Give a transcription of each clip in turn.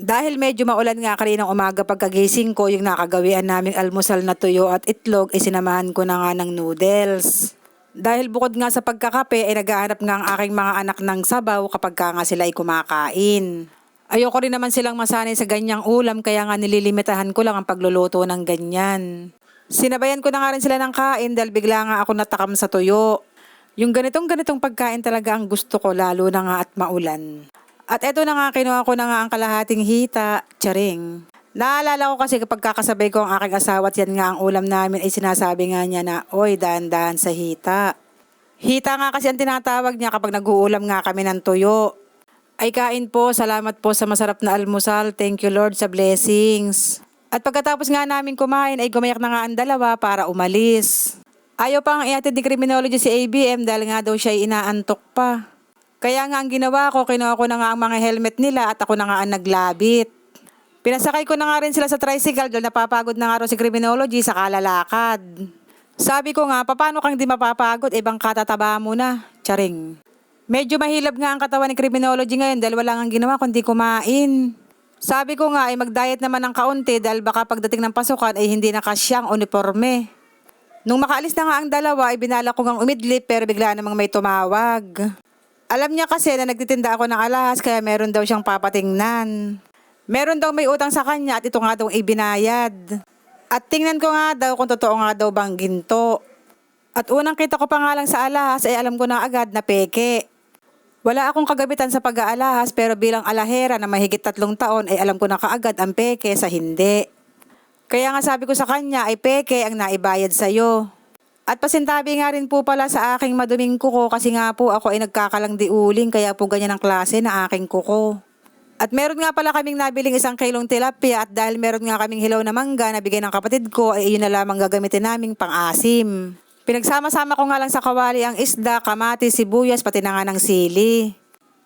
Dahil medyo maulan nga kaninang umaga pagkagising ko, yung nakagawian naming almusal na tuyo at itlog, isinamahan ko na nga ng noodles. Dahil bukod nga sa pagkakape, ay naghahanap nga ang aking mga anak ng sabaw kapag ka nga sila ay kumakain. Ayoko rin naman silang masanay sa ganyang ulam kaya nga nililimitahan ko lang ang pagluluto ng ganyan. Sinabayan ko na nga rin sila ng kain dahil bigla nga ako natakam sa tuyo. Yung ganitong ganitong pagkain talaga ang gusto ko lalo na nga at maulan. At eto na nga kinuha ko na nga ang kalahating hita, charing. Naalala ko kasi kapag kakasabay ko ang aking asawa at yan nga ang ulam namin ay sinasabi nga niya na, Oy, dahan-dahan sa hita. Hita nga kasi ang tinatawag niya kapag nag-uulam nga kami ng tuyo. Ay kain po, salamat po sa masarap na almusal. Thank you Lord sa blessings. At pagkatapos nga namin kumain ay gumayak na nga ang dalawa para umalis. Ayaw pa ang iatid ni criminology si ABM dahil nga daw siya inaantok pa. Kaya nga ang ginawa ko, kinuha ko na nga ang mga helmet nila at ako na nga ang naglabit. Pinasakay ko na nga rin sila sa tricycle dahil napapagod na nga raw si criminology sa kalalakad. Sabi ko nga, paano kang di mapapagod? Ibang katataba mo na. Charing. Medyo mahilab nga ang katawan ni criminology ngayon dahil wala nga ginawa kundi kumain. Sabi ko nga ay mag-diet naman ng kaunti dahil baka pagdating ng pasukan ay hindi nakasyang uniforme. Nung makaalis na nga ang dalawa ay binala ko ngang umidlip pero bigla namang may tumawag. Alam niya kasi na nagtitinda ako ng alahas kaya meron daw siyang papatingnan. Meron daw may utang sa kanya at ito nga daw ibinayad. At tingnan ko nga daw kung totoo nga daw bang ginto. At unang kita ko pa nga lang sa alahas ay alam ko na agad na peke. Wala akong kagabitan sa pag-aalahas pero bilang alahera na mahigit tatlong taon ay alam ko na kaagad ang peke sa hindi. Kaya nga sabi ko sa kanya ay peke ang naibayad sa'yo. At pasintabi nga rin po pala sa aking maduming kuko kasi nga po ako ay nagkakalang diuling kaya po ganyan ang klase na aking kuko. At meron nga pala kaming nabiling isang kilong tilapia at dahil meron nga kaming hilaw na mangga na bigay ng kapatid ko ay iyon na lamang gagamitin naming pang-asim. Pinagsama-sama ko nga lang sa kawali ang isda, kamatis, sibuyas, pati na nga ng sili.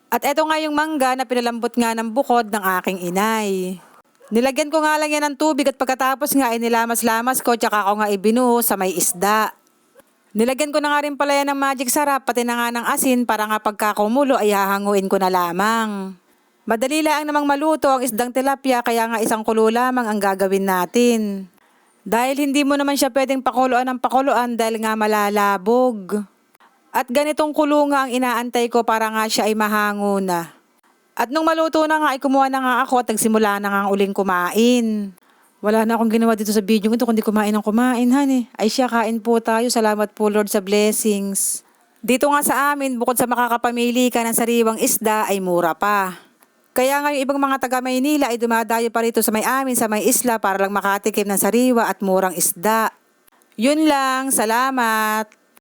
At eto nga yung mangga na pinalambot nga ng bukod ng aking inay. Nilagyan ko nga lang yan ng tubig at pagkatapos nga ay nilamas-lamas ko tsaka ako nga ibinuho sa may isda. Nilagyan ko na nga rin pala yan ng magic sarap pati na nga ng asin para nga pagkakumulo ay hahanguin ko na lamang. Madali lang namang maluto ang isdang tilapia kaya nga isang kulo lamang ang gagawin natin. Dahil hindi mo naman siya pwedeng pakuluan ng pakuluan dahil nga malalabog. At ganitong kulo nga ang inaantay ko para nga siya ay mahango na. At nung maluto na nga ay kumuha na nga ako at nagsimula na nga uling kumain. Wala na akong ginawa dito sa video ito kundi kumain ng kumain, honey. Ay siya, kain po tayo. Salamat po Lord sa blessings. Dito nga sa amin, bukod sa makakapamili ka ng sariwang isda, ay mura pa. Kaya nga yung ibang mga taga Maynila ay dumadayo pa rito sa may amin sa may isla para lang makatikim ng sariwa at murang isda. Yun lang, salamat.